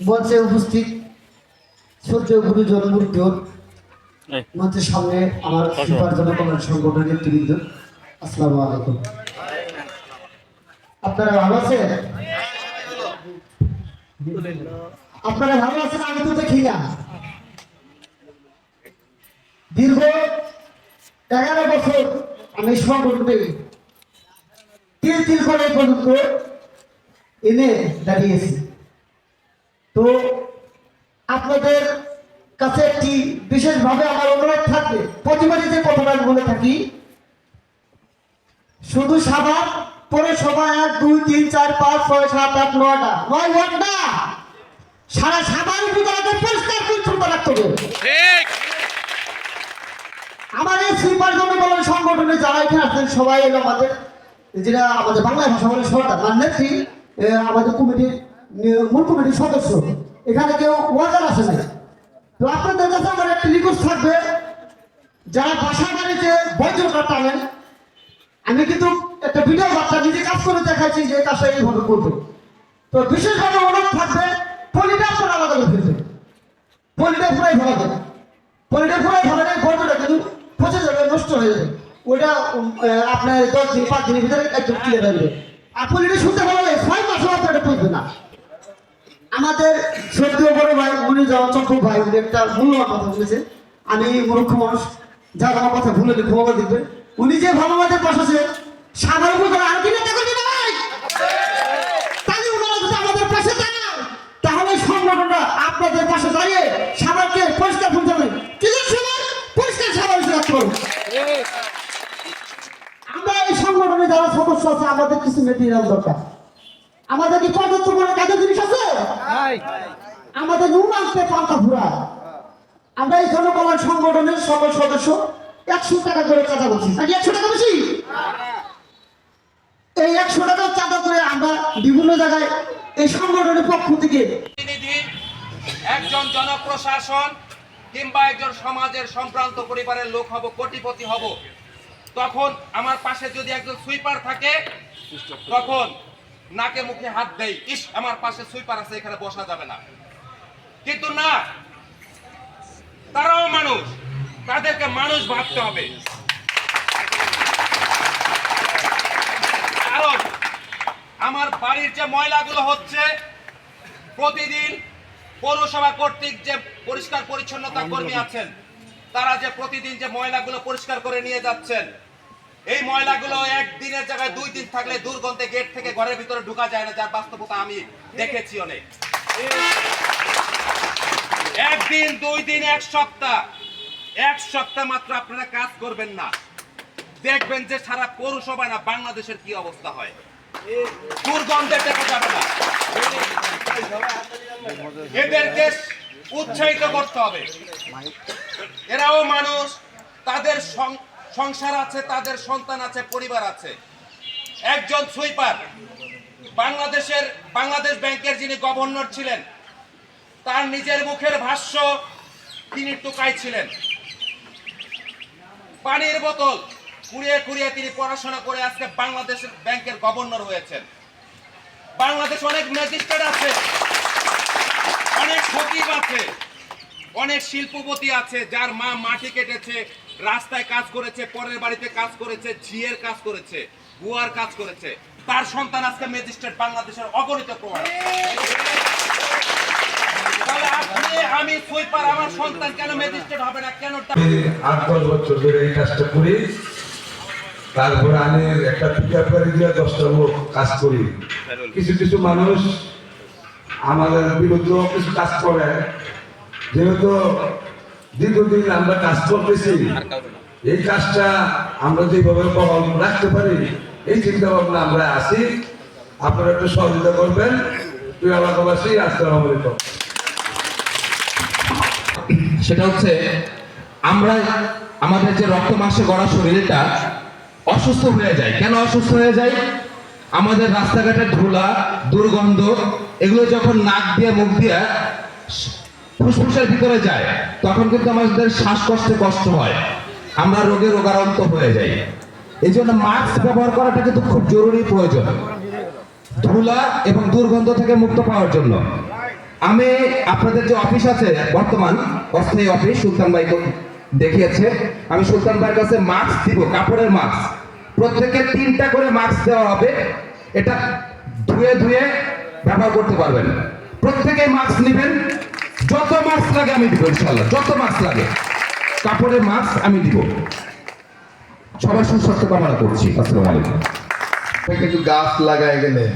মঞ্চে উপস্থিত সূর্য গুরুজন মূর্তির মঞ্চের সামনে আমার জনকল্যাণ সংগঠনের নেতৃবৃন্দ। আসসালামু আলাইকুম। আপনারা ভালো আছেন? আপনারা ভালো আছেন? আমি তো দেখি না দীর্ঘ এগারো বছর আমি সংগঠনে তিল তিল করে পর্যন্ত এনে দাঁড়িয়েছি। তো আপনাদের কাছে একটি বিশেষভাবে আমার অনুরোধ থাকবে। প্রতিবারই যে কথাটা বলে থাকি শুধু সাবান পরে সবাই এক দুই তিন চার পাঁচ ছয় সাত আট নয়টা। নয় না সারা সাবান উপজেলাকে পরিষ্কার পরিচ্ছন্ন রাখতে হবে। আমার এই সুইপার জনগণ সংগঠনে যারা এখানে আছেন সবাই এলো আমাদের যেটা আমাদের বাংলা ভাষা বলে সরকার মানে আমাদের কমিটির মূল কমিটির সদস্য। এখানে কেউ ওয়াজার আসে না। তো আপনাদের কাছে আমার একটা রিকোয়েস্ট থাকবে। যারা বাসা বাড়িতে বজ্রটা টানেন, আমি কিন্তু একটা ভিডিও বার্তা নিজে কাজ করে দেখাচ্ছি যে কাজটা এইভাবে করবে। তো বিশেষভাবে অনুরোধ থাকবে, পলিটা আপনার আলাদা করে ফেলবেন। পলিটা পুরাই ভালো দেবে পলিটা পুরাই ভালো নেই গল্পটা কিন্তু পচে যাবে, নষ্ট হয়ে যাবে। ওইটা আপনার দশ দিন, পাঁচ দিনের ভিতরে একদম ক্লিয়ার যাবে। আর পলিটা শুনতে ভালো লাগে, ছয় মাসও আপনার এটা না। আমাদের সত্যিও বড় ভাই, উনি যাওয়া চক্র ভাই, উনি একটা মূল্যবান কথা বলেছেন। আমি মূর্খ মানুষ, যা আমার কথা ভুলে ক্ষমা দেখবেন উনি যে ভালো আমাদের পাশে সাধারণ আর কি করবে ভাই আমাদের পাশে আপনাদের পাশে দাঁড়িয়ে পরিষ্কার কিছু পরিষ্কার আমরা এই সংগঠনে যারা সদস্য আছে, আমাদের কিছু মেটেরিয়াল দরকার। আমাদের কি পর্যাপ্ত আছে আমাদের নুন আসতে পাল্টা ফুরা আমরা এই জনকল্যাণ সংগঠনের সকল সদস্য একশো টাকা করে চাঁদা করছি নাকি একশো টাকা বেশি এই একশো টাকা চাঁদা করে আমরা বিভিন্ন জায়গায় এই সংগঠনের পক্ষ থেকে একজন জনপ্রশাসন কিংবা একজন সমাজের সম্ভ্রান্ত পরিবারের লোক হব কোটিপতি হব। তখন আমার পাশে যদি একজন সুইপার থাকে তখন নাকে মুখে হাত দেই ইস আমার পাশে সুইপার আছে এখানে বসা যাবে না। কিন্তু না তারাও মানুষ তাদেরকে মানুষ ভাবতে হবে। কারণ আমার বাড়ির যে ময়লাগুলো হচ্ছে প্রতিদিন পৌরসভা কর্তৃক যে পরিষ্কার পরিচ্ছন্নতা কর্মী আছেন তারা যে প্রতিদিন যে ময়লাগুলো পরিষ্কার করে নিয়ে যাচ্ছেন এই ময়লাগুলো একদিনের জায়গায় দুই দিন থাকলে দুর্গন্ধে গেট থেকে ঘরের ভিতরে ঢুকা যায় না, যার বাস্তবতা আমি দেখেছি অনেক। একদিন, দুই দিন, এক সপ্তাহ। এক সপ্তাহ মাত্র আপনারা কাজ করবেন না। দেখবেন যে সারা পৌরসভা না বাংলাদেশের কি অবস্থা হয়। দুর্গন্ধে দেখা যাবে না। এদেরকে উৎসাহিত করতে হবে। এরাও মানুষ, তাদের সংসার আছে, তাদের সন্তান আছে, পরিবার আছে। একজন সুইপার, বাংলাদেশের, বাংলাদেশ ব্যাংকের যিনি গভর্নর ছিলেন, তার নিজের মুখের ভাষ্য তিনি টুকাই ছিলেন। পানির বোতল কুড়িয়ে কুড়িয়ে তিনি পড়াশোনা করে আজকে বাংলাদেশের ব্যাংকের গভর্নর হয়েছেন। বাংলাদেশ অনেক ম্যাজিস্ট্রেট আছে, অনেক সচিব আছে, অনেক শিল্পপতি আছে, যার মা মাটি কেটেছে রাস্তায় কাজ করেছে, পরের বাড়িতে কাজ করেছে, ঝিয়ের কাজ করেছে, বুয়ার কাজ করেছে। তার সন্তান আজকে ম্যাজিস্ট্রেট বাংলাদেশের অগণিত প্রমাণ। তারপরে আমি একটা কাজ করি। কিছু কিছু মানুষ আমাদের কাজ করে। যেহেতু দীর্ঘদিন আমরা কাজ করতেছি। এই কাজটা আমরা যেভাবে বহাল রাখতে পারি এই চিন্তা ভাবনা আমরা আছি। আপনারা একটু সহযোগিতা করবেন। তুই এলাকাবাসী আসসালামু আলাইকুম। সেটা হচ্ছে আমরা আমাদের যে রক্ত মাসে গড়া শরীরটা অসুস্থ হয়ে যায়। কেন অসুস্থ হয়ে যায়? আমাদের রাস্তাঘাটের ধুলা দুর্গন্ধ এগুলো যখন নাক দিয়ে মুখ দিয়ে ফুসফুসের ভিতরে যায়, তখন কিন্তু আমাদের শ্বাসকষ্টে কষ্ট হয়। আমরা রোগে রোগারন্ত হয়ে যাই। এই জন্য মাস্ক ব্যবহার করাটা কিন্তু খুব জরুরি প্রয়োজন। ধুলা এবং দুর্গন্ধ থেকে মুক্ত পাওয়ার জন্য। আমি আপনাদের যে অফিস আছে, বর্তমান অস্থায়ী অফিস, সুলতান ভাই দেখিয়েছে, আমি সুলতান ভাইয়ের কাছে মাস্ক দিব, কাপড়ের মাস্ক। প্রত্যেকে তিনটা করে মাস্ক দেওয়া হবে। এটা ধুয়ে ধুয়ে ব্যবহার করতে পারবেন। প্রত্যেকে মাস্ক নেবেন। যত মাস্ক লাগে আমি দিব ইনশাল্লাহ যত মাস্ক লাগে। কাপড়ের মাস্ক আমি দিব। সবার সুস্বাস্থ্য কামনা করছি, আসসালামু আলাইকুম। কিছু গাছ লাগায় গেলেন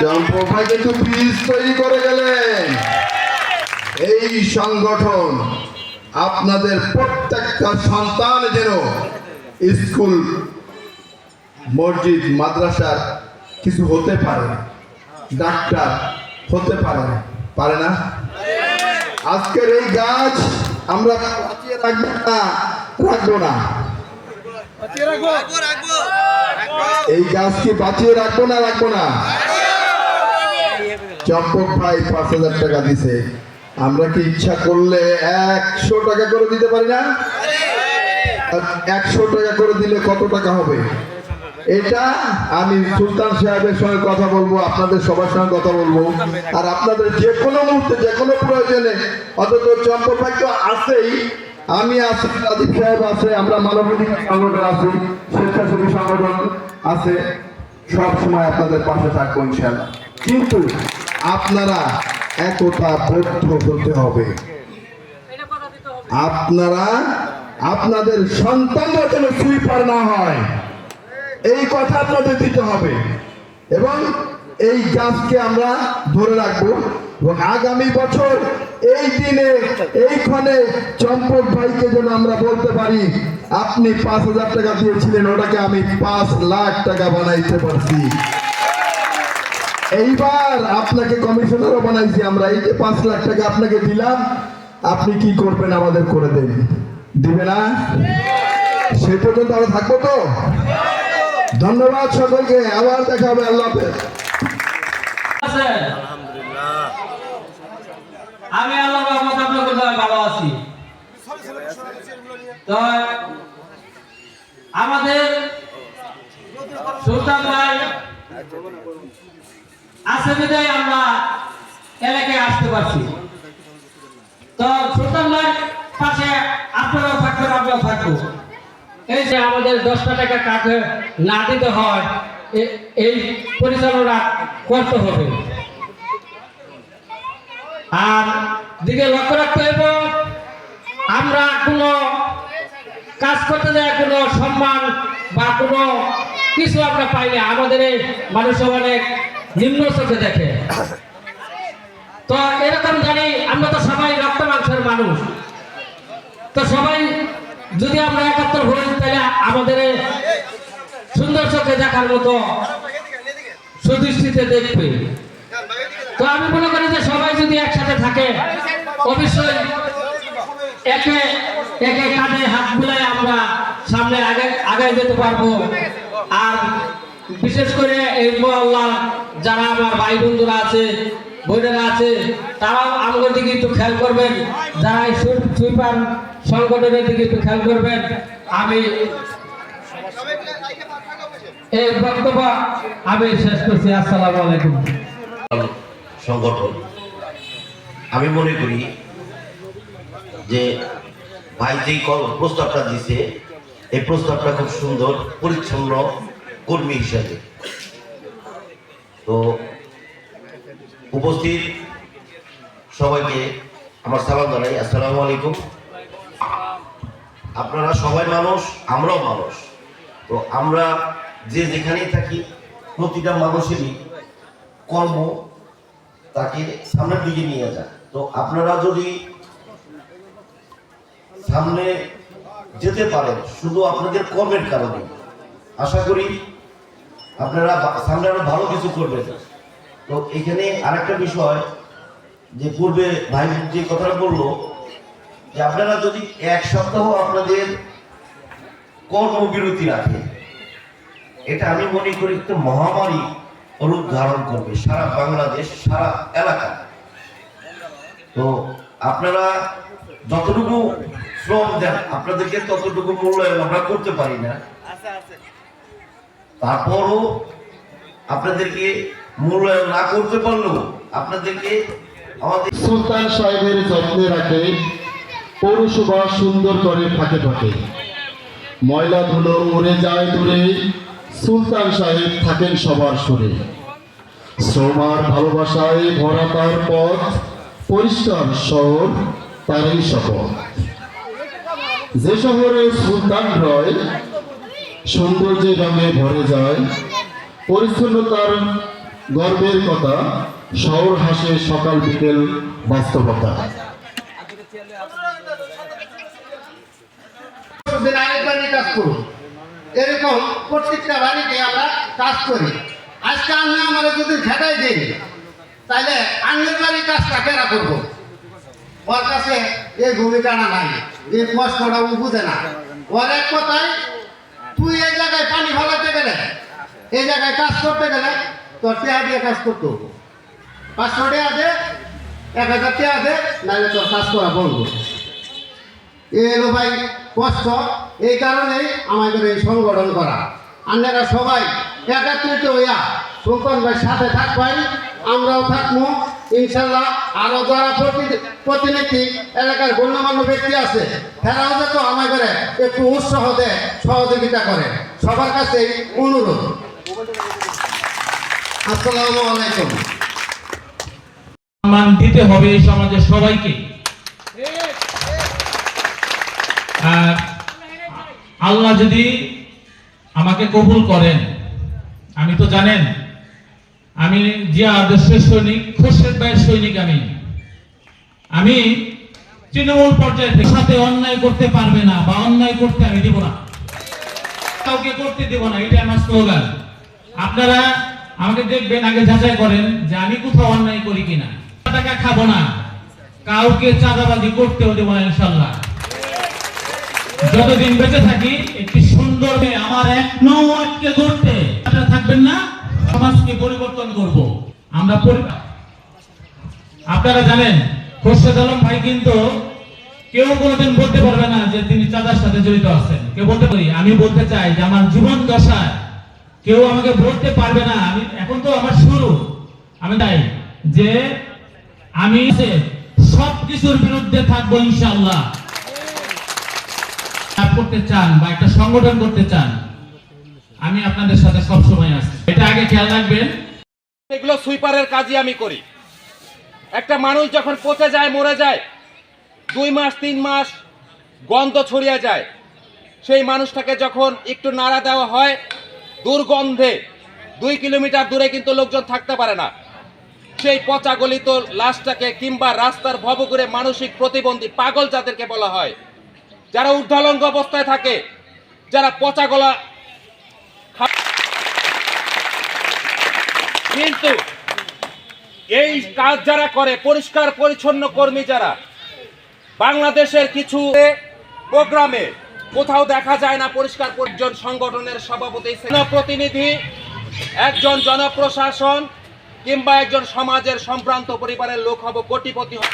চম্পক ভাই, কিন্তু ব্রিজ তৈরি করে গেলেন। এই সংগঠন আপনাদের প্রত্যেকটা সন্তান যেন স্কুল, মসজিদ, মাদ্রাসার কিছু হতে পারে, ডাক্তার হতে পারে। পারে না? আজকের এই গাছ আমরা রাখব না রাখব না। এই গাছকে বাঁচিয়ে রাখব না রাখব না? চম্পক ভাই পাঁচ হাজার টাকা দিছে। আমরা কি ইচ্ছা করলে একশো টাকা করে দিতে পারি না? একশো টাকা করে দিলে কত টাকা হবে? এটা আমি সুলতান সাহেবের সঙ্গে কথা বলব, আপনাদের সবার সঙ্গে কথা বলব। আর আপনাদের যে কোনো মুহূর্তে, যে কোনো প্রয়োজনে, অন্তত চম্পক তো আছেই। আমি আছি রাজীব সাহেব আছে, আমরা মানবাধিকার সংগঠন আছি, স্বেচ্ছাসেবী সংগঠন আছে, সব সময় আপনাদের পাশে থাকব ইনশাল্লাহ কিন্তু আপনারা একতা বদ্ধ হতে হবে। আপনারা আপনাদের সন্তানরা যেন সুইপার না হয়। এই কথা আপনাদের দিতে হবে। এবং এই গাছকে আমরা ধরে রাখব। এবং আগামী বছর এই দিনে এইখানে চম্পক ভাইকে যেন আমরা বলতে পারি, আপনি পাঁচ হাজার টাকা দিয়েছিলেন, ওটাকে আমি পাঁচ লাখ টাকা বানাইতে পারছি। এইবার আপনাকে কমিশনারও বানাইছি আমরা। এই যে পাঁচ লাখ টাকা আপনাকে দিলাম, আপনি কি করবেন আমাদের করে দেন। দিবে না? সে পর্যন্ত আমরা থাকব তো? ধন্যবাদ সকলকে, আবার দেখা হবে, আল্লাহ আমি আল্লাহ রহমত আপনার কোথায় ভালো আছি। তো, আমাদের সুলতান ভাই আছে বিদায় আমরা এলাকায় আসতে পারছি। তো, সুলতান ভাই পাশে আপনারাও থাকবেন, আমরাও থাকব। এই যে আমাদের দশটা টাকা কাকে না দিতে হয় এই পরিচালনা করতে হবে। আর দিকে লক্ষ্য রাখতে হবে আমরা কোনো কাজ করতে যায় কোনো সম্মান বা কোনো কিছু আমরা পাই না। আমাদের এই মানুষ অনেক নিম্ন চোখে দেখে। তো এরকম জানি, আমরা তো সবাই রক্ত মাংসের মানুষ। তো সবাই যদি আমরা একাত্তর হই, তাহলে আমাদের সুন্দর চোখে দেখার মতো সুদৃষ্টিতে দেখবে। তো আমি মনে করি যে সবাই যদি একসাথে থাকে, অবশ্যই একে একে কাঁধে হাত বুলাই আমরা সামনে আগে আগে যেতে পারব। আর বিশেষ করে এই মহল্লা যারা আমার ভাই বন্ধুরা আছে, বোনেরা আছে, তারাও আমাদের দিকে একটু খেয়াল করবেন। যারা সুইপার সংগঠনের দিকে একটু খেয়াল করবেন। আমি এই বক্তব্য আমি শেষ করছি। আসসালামু আলাইকুম। সংগঠন। আমি মনে করি যে ভাই যেই প্রস্তাবটা দিছে, এই প্রস্তাবটা খুব সুন্দর, পরিচ্ছন্ন কর্মী হিসাবে। তো উপস্থিত সবাইকে আমার সালাম জানাই। আসসালামু আলাইকুম। আপনারা সবাই মানুষ, আমরাও মানুষ। তো আমরা যে যেখানেই থাকি, প্রতিটা মানুষেরই কর্ম তাকে সামনের দিকে নিয়ে যায়। তো আপনারা যদি সামনে যেতে পারেন, শুধু আপনাদের কর্মের কারণে। আশা করি আপনারা সামনে আরও ভালো কিছু করবেন। তো এখানে আরেকটা বিষয়, যে পূর্বে ভাই যে কথাটা বলল যে আপনারা যদি এক সপ্তাহ আপনাদের কর্মবিরতি রাখেন এটা আমি মনে করি একটা মহামারী রূপ ধারণ করবে সারা বাংলাদেশ সারা এলাকা। তো আপনারা যতটুকু শ্রম দেন আপনাদেরকে ততটুকু মূল্যায়ন আমরা করতে পারি না। তারপরও আপনাদেরকে মূল্যায়ন না করতে পারলেও আপনাদেরকে আমাদের সুলতান সাহেবের যত্নে রাখে পৌরসভা সুন্দর করে ফাঁকে ফাঁকে। ময়লা ধুলো উড়ে যায় দূরে, সুলতান সাহেব থাকেন সবার সুরে। শ্রমার ভালোবাসায় ভরা তার পথ, পরিষ্কার শহর তারই শপথ। যে শহরে সুলতান রয় সৌন্দর্যের রঙে ভরে যায়, পরিচ্ছন্নতার গর্বের কথা, শহর হাসে সকাল বিকেল বাস্তবতা। বাড়ি কাজ করুন। এরকম প্রত্যেকটা বাড়িতে আমরা কাজ করি। আজকে আমি আমরা যদি ঘেটাই দিই তাহলে আন্নের বাড়ির কাজটা কেনা করব? ওর কাছে এই ভূমিকাটা নাই, এই কষ্টটা ও বুঝে না। ওর এক কথায়, তুই এই জায়গায় পানি ফলাতে গেলে, এই জায়গায় কাজ করতে গেলে তোর টেয়া দিয়ে কাজ করতে পাঁচশো টাকা দে, এক হাজার টাকা দে, নাহলে তোর কাজ করা এ এলো ভাই কষ্ট, এই কারণেই আমাদের এই সংগঠন করা। আপনারা সবাই একাত্রিত হইয়া শঙ্কর ভাই সাথে থাকবেন, আমরাও থাকব। ইনশাল্লাহ আরও যারা প্রতি- প্রতিনিধি এলাকার গণ্যমান্য ব্যক্তি আছে, তারাও যাতে আমাদের একটু উৎসাহ দেয়, সহযোগিতা করে। সবার কাছে অনুরোধ। আসসালামু আলাইকুম। সম্মান দিতে হবে এই সমাজের সবাইকে। আল্লাহ যদি আমাকে কবুল করেন, আমি তো জানেন, আমি জিয়া আদর্শের সৈনিক, খোরশেদ ভাইয়ের সৈনিক আমি। আমি তৃণমূল পর্যায়ে সাথে অন্যায় করতে পারবে না বা অন্যায় করতে আমি দিব না। কাউকে করতে দেব না এটা আমার স্লোগান। আপনারা আমাকে দেখবেন, আগে যাচাই করেন যে আমি কোথাও অন্যায় করি কিনা। টাকা খাব না, কাউকে চাঁদাবাজি করতেও দেবো না, ইনশাল্লাহ। যতদিন বেঁচে থাকি, একটি সুন্দর আমার এক নৌকে করতে আপনারা থাকবেন না? সমাজকে পরিবর্তন করব। আমরা পরি- আপনারা জানেন, খোরশেদ আলম ভাই কিন্তু কেউ কোনোদিন বলতে পারবে না যে তিনি চাঁদার সাথে জড়িত আছেন। কেউ বলতে পারি? আমি বলতে চাই যে আমার জীবন দশায় কেউ আমাকে বলতে পারবে না। আমি এখন তো আমার শুরু। আমি তাই যে আমি সব কিছুর বিরুদ্ধে থাকব ইনশাআল্লাহ। কাজ করতে চান বা একটা সংগঠন করতে চান, আমি আপনাদের সাথে সব সময় আছি এটা আগে খেয়াল রাখবেন। এগুলো সুইপারের কাজই আমি করি। একটা মানুষ যখন পচে যায়, মরে যায়, দুই মাস, তিন মাস গন্ধ ছড়িয়ে যায়, সেই মানুষটাকে যখন একটু নাড়া দেওয়া হয়, দুর্গন্ধে, দুই কিলোমিটার দূরে কিন্তু লোকজন থাকতে পারে না। সেই পচা গলিত লাশটাকে কিংবা রাস্তার ভব করে মানসিক প্রতিবন্ধী পাগল যাদেরকে বলা হয়। যারা ঊর্ধ্বলঙ্গ অবস্থায় থাকে, যারা পচা গলা কিন্তু এই কাজ যারা করে, পরিষ্কার পরিচ্ছন্ন কর্মী যারা, বাংলাদেশের কিছু প্রোগ্রামে কোথাও দেখা যায় না পরিষ্কার পরিচ্ছন্ন সংগঠনের সভাপতি প্রতিনিধি একজন জনপ্রশাসন কিংবা একজন সমাজের সম্ভ্রান্ত পরিবারের লোক হব, কোটিপতি হব।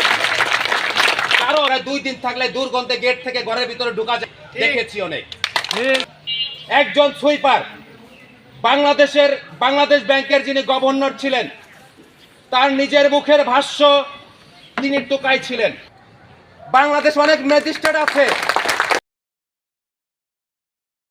দুই দিন থাকলে দুর্গন্ধে গেট থেকে ঘরের ভিতরে ঢুকা যায়। দেখেছি অনেক। একজন সুইপার বাংলাদেশের বাংলাদেশ ব্যাংকের যিনি গভর্নর ছিলেন তার নিজের মুখের ভাষ্য তিনি টোকাই ছিলেন। বাংলাদেশ অনেক ম্যাজিস্ট্রেট আছে।